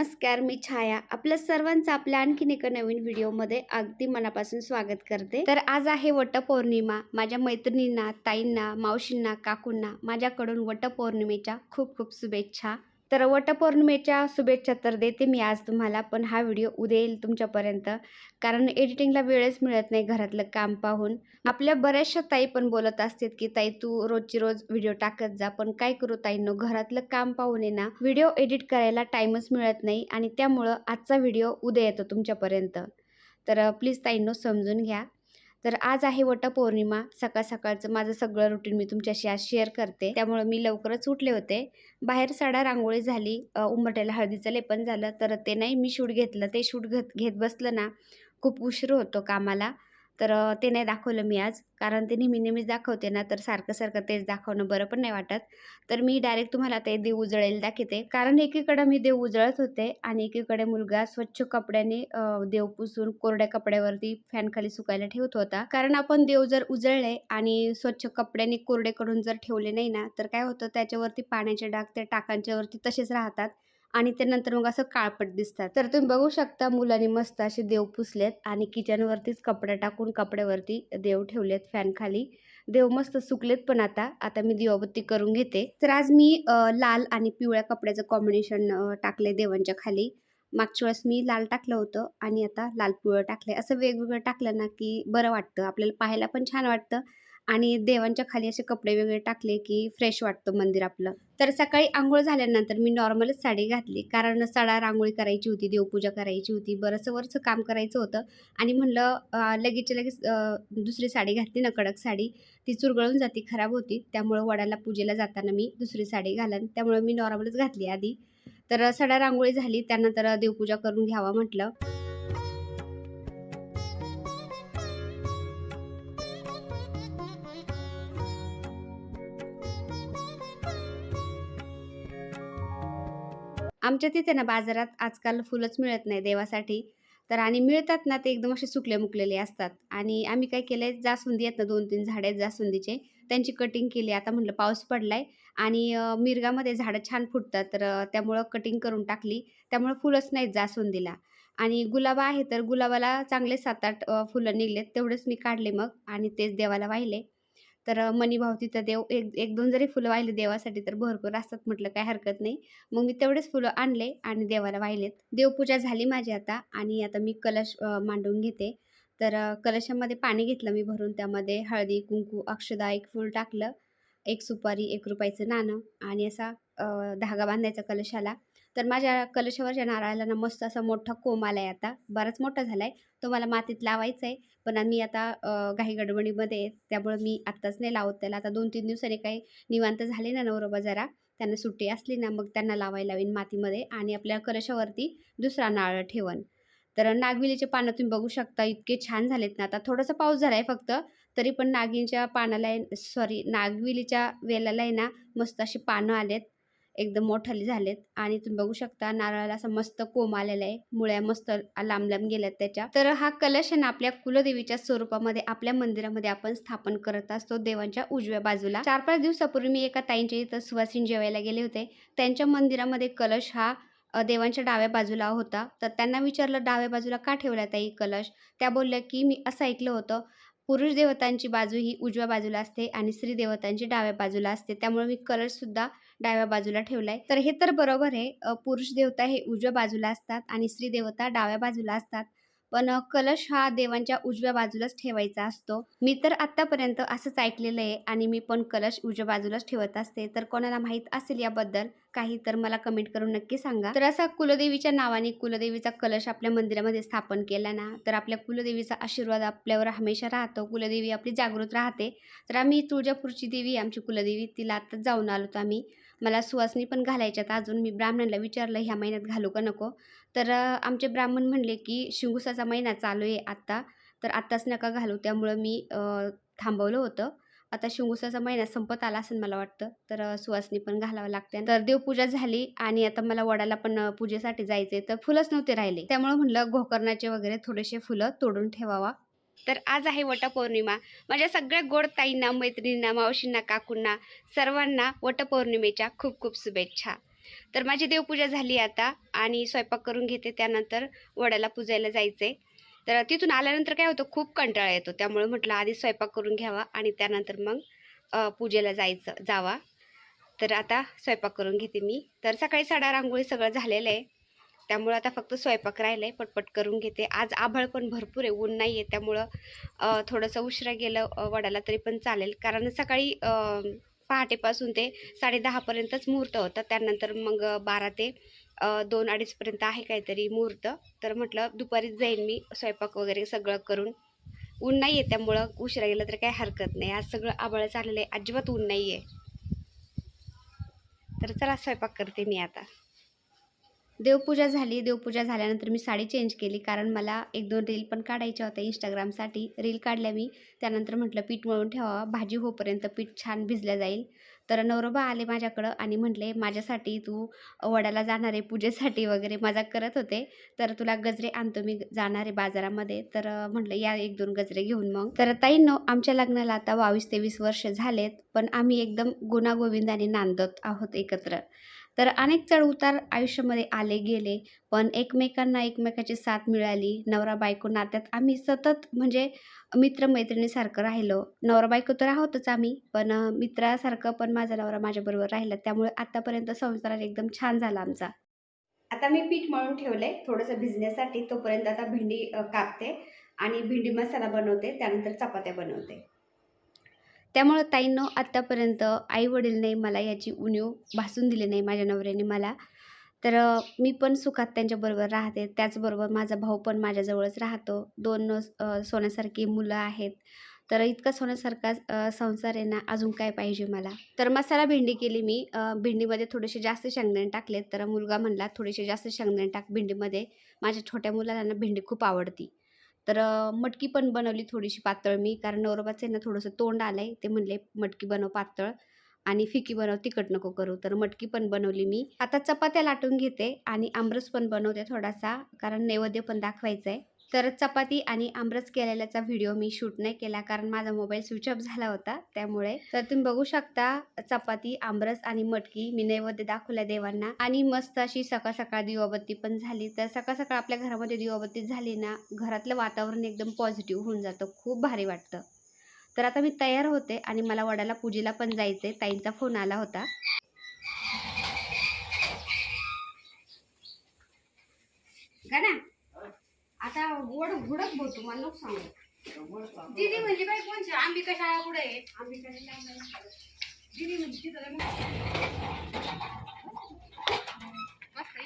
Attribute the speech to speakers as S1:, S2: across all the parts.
S1: नमस्कार मी छाया. आपल्या सर्वांचं आपल्या आणखीन एका नवीन व्हिडिओमध्ये अगदी मनापासून स्वागत करते. तर आज आहे वटपौर्णिमा. माझ्या मैत्रिणींना ताईंना मावशींना काकूंना माझ्याकडून वटपौर्णिमेच्या खूप खूप शुभेच्छा. तर वटपौर्णिमेच्या शुभेच्छा तर देते मी आज तुम्हाला पण हा व्हिडिओ उद्या येईल तुमच्यापर्यंत. कारण एडिटिंगला वेळच मिळत नाही घरातलं काम पाहून. आपल्या बऱ्याचशा ताई पण बोलत असतात की ताई तू रोजची रोज व्हिडिओ टाकत जा पण काय करू ताईंनो घरातलं काम पाहून आहे ना. व्हिडिओ एडिट करायला टाईमच मिळत नाही आणि त्यामुळं आजचा व्हिडिओ उद्या येतो तुमच्यापर्यंत. तर प्लीज ताईंनो समजून घ्या. तर आज आहे वटपौर्णिमा. सकाळ सकाळचं माझं सगळं रुटीन मी तुमच्याशी आज शेअर करते. त्यामुळं मी लवकरच उठले होते. बाहेर साडा रांगोळी झाली. उंबरट्याला हळदीचं लेपन झालं. तर ते नाही मी शूट घेतलं. ते शूट घेत घेत बसलं ना. खूप उशीर होतो कामाला. तर ते नाही दाखवलं मी आज. कारण ते नेहमी नेहमीच दाखवते ना तर सारखं सारखं तेच दाखवणं बरं पण नाही वाटत. तर मी डायरेक्ट तुम्हाला ते देव उजळेल दाखवते. कारण एकीकडे मी देव उजळत होते आणि एकीकडे मुलगा स्वच्छ कपड्याने देव पुसून कोरड्या कपड्यावरती फॅनखाली सुकायला ठेवत होता. कारण आपण देव जर उजळले आणि स्वच्छ कपड्याने कोरडे करून जर ठेवले नाही ना तर काय होतं? त्याच्यावरती पाण्याचे डाग त्या टाकांच्या वरती तसेच राहतात. आणि त्यानंतर मग असं काळपट दिसतात. तर तुम्ही बघू शकता मुलांनी मस्त असे देव पुसलेत आणि किचनवरतीच कपडे टाकून कपड्यावरती देव ठेवलेत फॅन खाली. देव मस्त सुकलेत पण आता. आता मी दिवाबत्ती करून घेते. तर आज मी लाल आणि पिवळ्या कपड्याचं कॉम्बिनेशन टाकले देवांच्या खाली. मागच्या वेळेस मी लाल टाकलं होतं आणि आता लाल पिवळं टाकलंय. असं वेगवेगळं टाकलं ना की बरं वाटतं. आपल्याला पाहायला पण छान वाटतं. आणि देवांच्या खाली असे कपडे वगैरे टाकले की फ्रेश वाटतं मंदिर आपलं. तर सकाळी आंघोळ झाल्यानंतर मी नॉर्मलच साडी घातली. कारण सडा रांगोळी करायची होती देवपूजा करायची होती बरंचसं वरचं काम करायचं होतं. आणि म्हणलं लगेच लगेचच्या लगेच दुसरी साडी घातली ना कडक साडी. ती चुरगळून जाती खराब होती. त्यामुळं वडाला पूजेला जाताना मी दुसरी साडी घालन. त्यामुळं मी नॉर्मलच घातली आधी. तर सडा रांगोळी झाली. त्यानंतर देवपूजा करून घ्यावा म्हटलं. आमच्या तिथे ना बाजारात आजकाल फुलंच मिळत नाही देवासाठी. तर आणि मिळतात ना ते एकदम असे सुकले मुकलेले असतात. आणि आम्ही काय केलंय जास्वंदी आहेत ना दोन तीन झाडे आहेत जास्वंदीचे. त्यांची कटिंग केली. आता म्हटलं पाऊस पडलाय आणि मिरगामध्ये झाडं छान फुटतात. तर त्यामुळं कटिंग करून टाकली. त्यामुळं फुलंच नाहीत जास्वंदीला. आणि गुलाबा आहे तर गुलाबाला चांगले सात आठ फुलं निघलेत. तेवढेच मी काढले मग आणि तेच देवाला वाहिले. तर अं, तिथं देव एक एक दोन जरी फुलं वाहिले देवासाठी तर भरपूर असतात म्हटलं काय हरकत नाही. मग मी तेवढेच फुलं आणले आणि देवाला वाहिलेत. देवपूजा झाली माझी आता आणि आता मी कलश मांडून घेते. तर कलशामध्ये पाणी घेतलं मी भरून त्यामध्ये हळदी कुंकू अक्षदा एक फूल टाकलं. एक सुपारी एक रुपयाचं नाणं आणि असा धागा बांधायचा कलशाला. तर माझ्या कलशावरच्या नारळाला ना मस्त असा मोठा कोंब आला आहे आता बराच मोठा झाला आहे तो मला मातीत लावायचा आहे पण मी आता घाई गडबडीमध्ये आहे, त्यामुळं मी आत्ताच नाही लावत त्याला. आता दोन तीन दिवसांनी काही निवांत झाले ना नवरोबा जरा त्यांना सुट्टी असली ना मग त्यांना लावायला लावीन मातीमध्ये आणि आपल्या कलशावरती दुसरा नारळ ठेवन. तर नागविलीचे पानं तुम्ही बघू शकता इतके छान झालेत ना. आता थोडासा पाऊस झाला आहे फक्त तरी पण नागिनच्या पानाला सॉरी नागविलीच्या वेलाला आहे ना मस्त अशी पानं आलेत. एकदम मोठाले झालेत. आणि तुम्ही बघू शकता नारळाला असं मस्त कोंब आलेला आहे. मुळ्या मस्त लांब लांब गेल्यात त्याच्या. तर हा कलश आहे ना आपल्या कुलदेवीच्या स्वरूपामध्ये आपल्या मंदिरामध्ये आपण स्थापन करत असतो देवांच्या उजव्या बाजूला. चार पाच दिवसापूर्वी मी एका ताईंच्या इथं सुवासिन जेवायला गेले होते. त्यांच्या मंदिरामध्ये कलश हा देवांच्या डाव्या बाजूला होता. तर त्यांना विचारलं डाव्या बाजूला का ठेवला ताई कलश? त्या बोलल्या की मी असं ऐकलं होतं पुरुष देवतांची बाजू ही उजव्या बाजूला असते आणि स्त्री देवतांची डाव्या बाजूला असते. त्यामुळे मी कलशसुद्धा डाव्या बाजूला ठेवलाय. तर हे तर बरोबर आहे. पुरुष देवता हे उजव्या बाजूला असतात आणि स्त्री देवता डाव्या बाजूला असतात. पण कलश हा देवांच्या उजव्या बाजूलाच ठेवायचा असतो. मी तर आतापर्यंत असंच ऐकलेलं आहे आणि मी पण कलश उजव्या बाजूलाच ठेवत असते. तर कोणाला माहीत असेल याबद्दल काही तर मला कमेंट करून नक्की सांगा. तर असा कुलदेवीच्या नावाने कुलदेवीचा कलश आपल्या मंदिरामध्ये स्थापन केला ना तर आपल्या कुलदेवीचा आशीर्वाद आपल्यावर हमेशा राहतो. कुलदेवी आपली जागृत राहते. तर आम्ही तुळजापूरची देवी आमची कुलदेवी तिला आत्ताच जाऊन आलो होतो आम्ही. मला सुवासनी पण घालायच्यात. अजून मी ब्राह्मणाला विचारलं ह्या महिन्यात घालू का नको? तर आमचे ब्राह्मण म्हणले की शिंगुसाचा महिना चालू आहे आत्ता. तर आत्ताच नका घालू. त्यामुळं मी थांबवलं होतं. आता शिंगुसाचा महिना संपत आला असेल मला वाटतं. तर सुवासनी पण घालावं लागते तर देवपूजा झाली आणि आता मला वडाला पण पूजेसाठी जायचे तर फुलंच नव्हते राहिले. त्यामुळे म्हणलं गोकर्णाचे वगैरे थोडेसे फुलं तोडून ठेवावा. तर आज आहे वटपौर्णिमा. माझ्या सगळ्या गोड ताईंना मैत्रिणींना मावशींना काकूंना सर्वांना वटपौर्णिमेच्या खूप खूप शुभेच्छा. तर माझी देवपूजा झाली आता आणि स्वयंपाक करून घेते. त्यानंतर वडाला पूजायला जायचे. तर तिथून आल्यानंतर काय होतं खूप कंटाळा येतो. त्यामुळे म्हटलं आधी स्वयंपाक करून घ्यावा आणि त्यानंतर मग पूजेला जायचं जावा. तर आता स्वयंपाक करून घेते मी. तर सकाळी साडा रांगोळी सगळं झालेलं आहे. त्यामुळं आता फक्त स्वयंपाक राहिला आहे पटपट करून घेते. आज आभाळ पण भरपूर आहे ऊन नाही आहे त्यामुळं थोडंसं उशिरा गेलं वडाला तरी पण चालेल. कारण सकाळी पहाटेपासून ते साडेदहापर्यंतच मुहूर्त होता. त्यानंतर मग बारा ते दोन अडीचपर्यंत आहे काहीतरी मुहूर्त. तर म्हटलं दुपारीच जाईन मी स्वयंपाक वगैरे सगळं करून. ऊन नाही आहे त्यामुळं उशिरा गेलं तर काही हरकत नाही. आज सगळं आबाळ चाललेलं आहे. अजिबात ऊन नाही आहे तर चला स्वयंपाक करते मी आता. देवपूजा झाली. देवपूजा झाल्यानंतर मी साडी चेंज केली. कारण मला एक दोन रील पण काढायच्या होत्या इंस्टाग्रामसाठी रील काढल्या मी. त्यानंतर म्हटलं पीठ मळून ठेवावं भाजी होपर्यंत पीठ छान भिजलं जाईल. तर नवरोबा आले माझ्याकडं आणि म्हटले माझ्यासाठी तू वडाला जाणार आहे पूजेसाठी वगैरे. मजाक करत होते. तर तुला गजरे आणतो मी जाणार आहे बाजारामध्ये. तर म्हटलं या एक दोन गजरे घेऊन मग. तर ताईंनो आमच्या लग्नाला आता बावीस तेवीस वर्ष झालेत पण आम्ही एकदम गुणागोविंदाने नांदत आहोत एकत्र. तर अनेक चढउतार आयुष्यामध्ये आले गेले पण एकमेकांना एकमेकाची साथ मिळाली. नवरा बायको नात्यात आम्ही सतत म्हणजे मित्रमैत्रिणीसारखं राहिलो. नवरा बायको तर आहोतच आम्ही पण मित्रासारखं पण माझा नवरा माझ्याबरोबर राहिला. त्यामुळे आत्तापर्यंत संसार एकदम छान झाला आमचा. आता मी पीठ मळून आहे थोडंसं भिजण्यासाठी तोपर्यंत आता भेंडी कापते आणि भेंडी मसाला बनवते. त्यानंतर चपात्या बनवते. त्यामुळं ताईंनो आत्तापर्यंत आई नाही मला याची उणीव भासून दिली नाही माझ्या नवऱ्याने मला. तर मी पण सुखात त्यांच्याबरोबर राहते. त्याचबरोबर माझा भाऊ पण माझ्याजवळच राहतो. दोन सोन्यासारखी मुलं आहेत. तर इतका सोन्यासारखा संसार आहे ना अजून काय पाहिजे मला? तर मसाला भेंडी केली मी. भेंडीमध्ये थोडेसे जास्त शेंगदाणे टाकलेत. तर मुलगा म्हणला थोडेसे जास्त शेंगदाणे टाक भेंडीमध्ये. माझ्या छोट्या मुलाला ना भेंडी खूप आवडती. तर मटकी पण बनवली थोडीशी पातळ मी कारण नवरोबाचं आहे ना थोडंसं तोंड आलं आहे ते म्हणले मटकी बनव पातळ आणि फिकी बनव तिखट नको करू. तर मटकी पण बनवली मी. आता चपात्या लाटून घेते आणि आमरस पण बनवते थोडासा कारण नैवेद्य पण दाखवायचं आहे तर चपाती आणि आमरस केलेल्याचा व्हिडिओ मी शूट नाही केला कारण माझा मोबाईल स्विच ऑफ झाला होता. त्यामुळे तर तुम्ही बघू शकता चपाती आमरस आणि मटकी मी नैवेद्य दाखवल्या देवांना. आणि मस्त अशी सकाळ सकाळ दिवाबत्ती पण झाली. तर सकाळ सकाळ आपल्या घरामध्ये दिवाबत्ती झाली ना घरातलं वातावरण एकदम पॉझिटिव्ह होऊन जातं. खूप भारी वाटतं. तर आता मी तयार होते आणि मला वडाला पूजेला पण जायचंय. ताईंचा फोन आला होता. गाना आता गोड घुडक बोलतो मला नको सांगू.
S2: दीदी म्हणली बाई कोणची? अंबिका शाळा कुठे आहे अंबिका दीदी म्हणजे तिथं. मस्त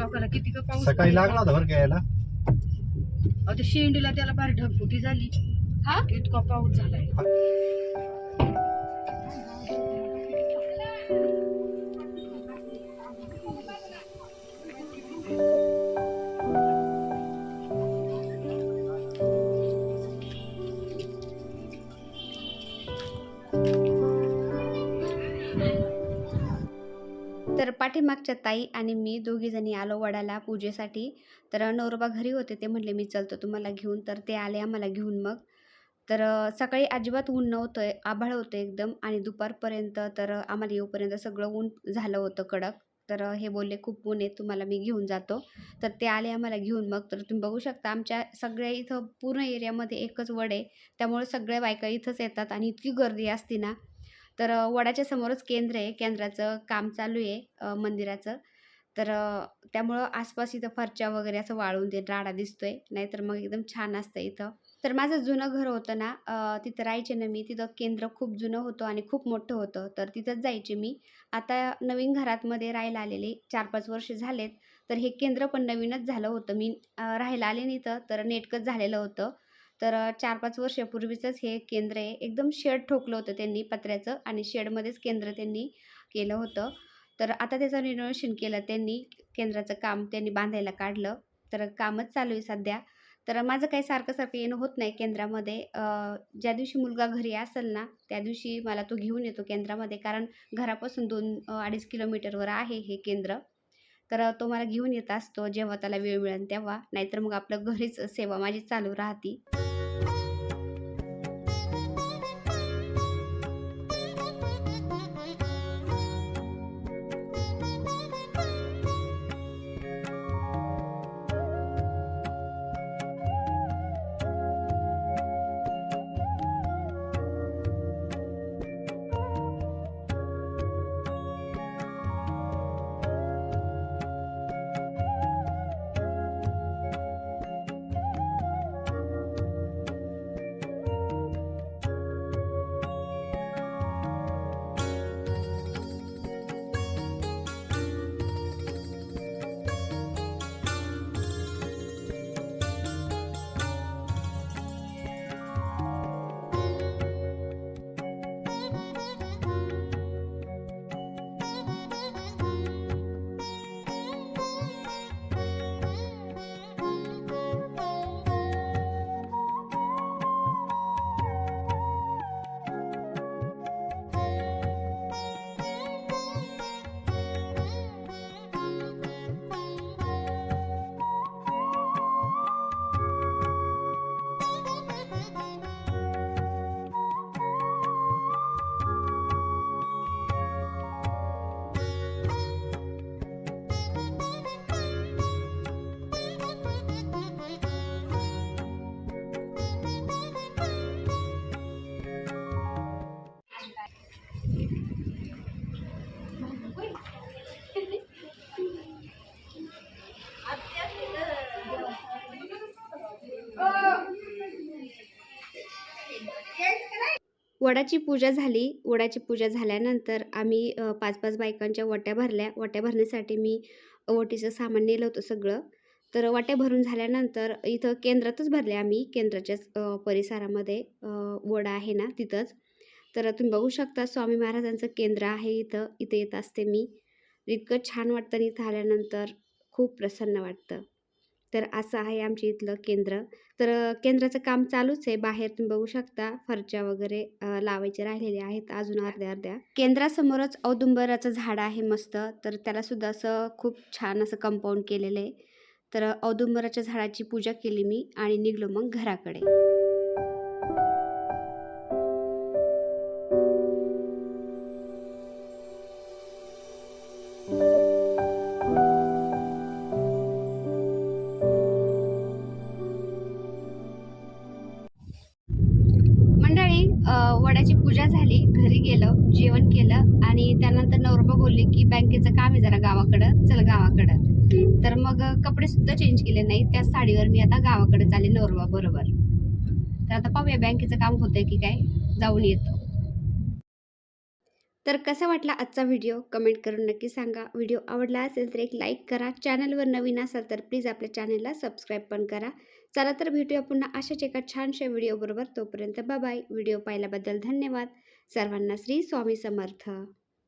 S2: लोकांना किती का पाऊस
S3: सकाळी लागला होता बरं का यायला.
S2: अहो शेंडीला त्याला फार ढगफुटी झाली.
S1: हा?
S2: इतका पाऊस झालाय.
S1: तर पाठीमागच्या ताई आणि मी दोघीजणी आलो वडाला पूजेसाठी. तर नवरोबा घरी होते ते म्हणले मी चलतो तुम्हाला घेऊन. तर ते आले आम्हाला घेऊन मग. तर सकाळी अजिबात ऊन नव्हतं आभाळ होतं एकदम आणि दुपारपर्यंत तर आम्हाला येऊपर्यंत सगळं ऊन झालं होतं कडक. तर हे बोलले खूप ऊन आहे तुम्हाला मी घेऊन जातो. तर ते आले आम्हाला घेऊन मग. तर तुम्ही बघू शकता आमच्या सगळ्या इथं पूर्ण एरियामध्ये एकच वड आहे. त्यामुळे सगळ्या बायका इथंच येतात आणि इतकी गर्दी असते ना तर वडाच्या समोरच केंद्र आहे केंद्राचं काम चालू आहे मंदिराचं. तर त्यामुळं आसपास इथं फरच्या वगैरे असं वाळून ते राडा दिसतोय नाहीतर मग एकदम छान असतं इथं. तर माझं जुनं घर होतं ना तिथं राहायचे ना मी तिथं केंद्र खूप जुनं होतं आणि खूप मोठं होतं. तर तिथंच जायचे मी. आता नवीन घरातमध्ये राहायला आलेले चार पाच वर्ष झालेत तर हे केंद्र पण नवीनच झालं होतं. मी राहायला आले नाही तर नेटकंच झालेलं होतं. तर चार पाच वर्षापूर्वीचंच हे केंद्र आहे. एकदम शेड ठोकलं होतं त्यांनी पत्र्याचं आणि शेडमध्येच केंद्र त्यांनी केलं होतं. तर आता त्याचं रिनोव्हेशन केलं त्यांनी केंद्राचं काम त्यांनी बांधायला काढलं. तर कामच चालू आहे सध्या. तर माझं काही सारखं सारखं येणं होत नाही केंद्रामध्ये. ज्या दिवशी मुलगा घरी असेल ना त्या दिवशी मला तो घेऊन येतो केंद्रामध्ये. कारण घरापासून दोन अडीच किलोमीटरवर आहे हे केंद्र. तर तो मला घेऊन येत असतो जेव्हा त्याला वेळ मिळेल तेव्हा. नाहीतर मग आपलं घरीच सेवा माझी चालू राहती. वडाची पूजा झाली. वडाची पूजा झाल्यानंतर आम्ही पाच पाच बायकांच्या वट्या भरल्या. वट्या भरण्यासाठी मी वटीचं सामान नेलं होतं सगळं. तर वट्या भरून झाल्यानंतर इथं केंद्रातच भरले आम्ही केंद्राच्याच परिसरामध्ये. वडा आहे ना तिथंच. तर तुम्ही बघू शकता स्वामी महाराजांचं केंद्र आहे इथं. इथे येत असते मी. इतकं छान वाटतं आणि इथं आल्यानंतर खूप प्रसन्न वाटतं. तर असं आहे आमच्या इथलं केंद्र. तर केंद्राचं काम चालूच आहे. बाहेर तुम्ही बघू शकता फरच्या वगैरे लावायचे राहिलेले आहेत अजून अर्ध्या अर्ध्या. केंद्रासमोरच औदुंबराचं झाड आहे मस्त. तर त्याला सुद्धा असं खूप छान असं कंपाऊंड केलेलं आहे. तर औदुंबराच्या झाडाची पूजा केली मी आणि निघलो मग घराकडे. कपडे सुद्धा चेंज केले नाही त्या साडीवर मी आता गावाकडे चालले नवरोबा बरोबर. तर आता पाहूया बँकेचं काम होतंय की काय? जाऊन येतो. तर कसा वाटला आजचा व्हिडिओ? कमेंट करून नक्की सांगा. व्हिडिओ आवडला असेल तर एक लाईक करा. चॅनलवर नवीन असाल तर प्लीज आपल्या चॅनलला सबस्क्राईब पण करा. चला तर भेटूया पुन्हा अशाच एका छानशा व्हिडिओबरोबर. तोपर्यंत बाबाय व्हिडिओ पाहिल्याबद्दल धन्यवाद. सर्वांना श्री स्वामी समर्थ.